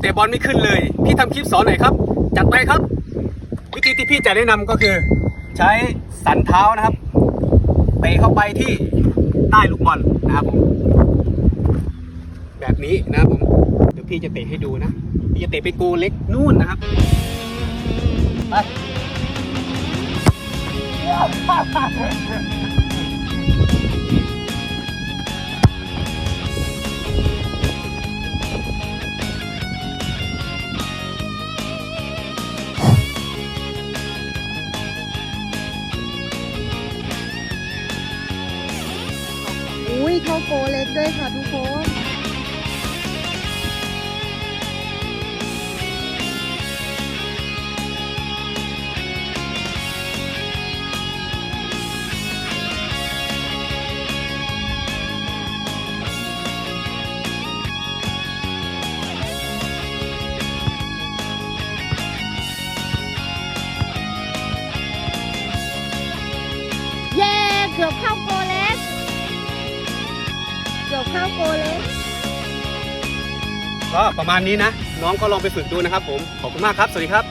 แต่บอลไม่ขึ้นเลย พี่ทำคลิปสอนหน่อยครับ จัดไปครับ วิธีที่พี่จะแนะนำก็คือ ใช้สันเท้านะครับเตะเข้าไปที่ใต้ลูกบอลนะครับผมแบบนี้นะครับผมเดี๋ยวพี่จะเตะให้ดูนะพี่จะเตะไปโกเล็กนู่นนะครับไป ข้าโกเล็กด้วยค่ะทุกคน ข้าโกเลยก็ประมาณนี้นะ น้องก็ลองไปฝึกดูนะครับผม ขอบคุณมากครับ สวัสดีครับ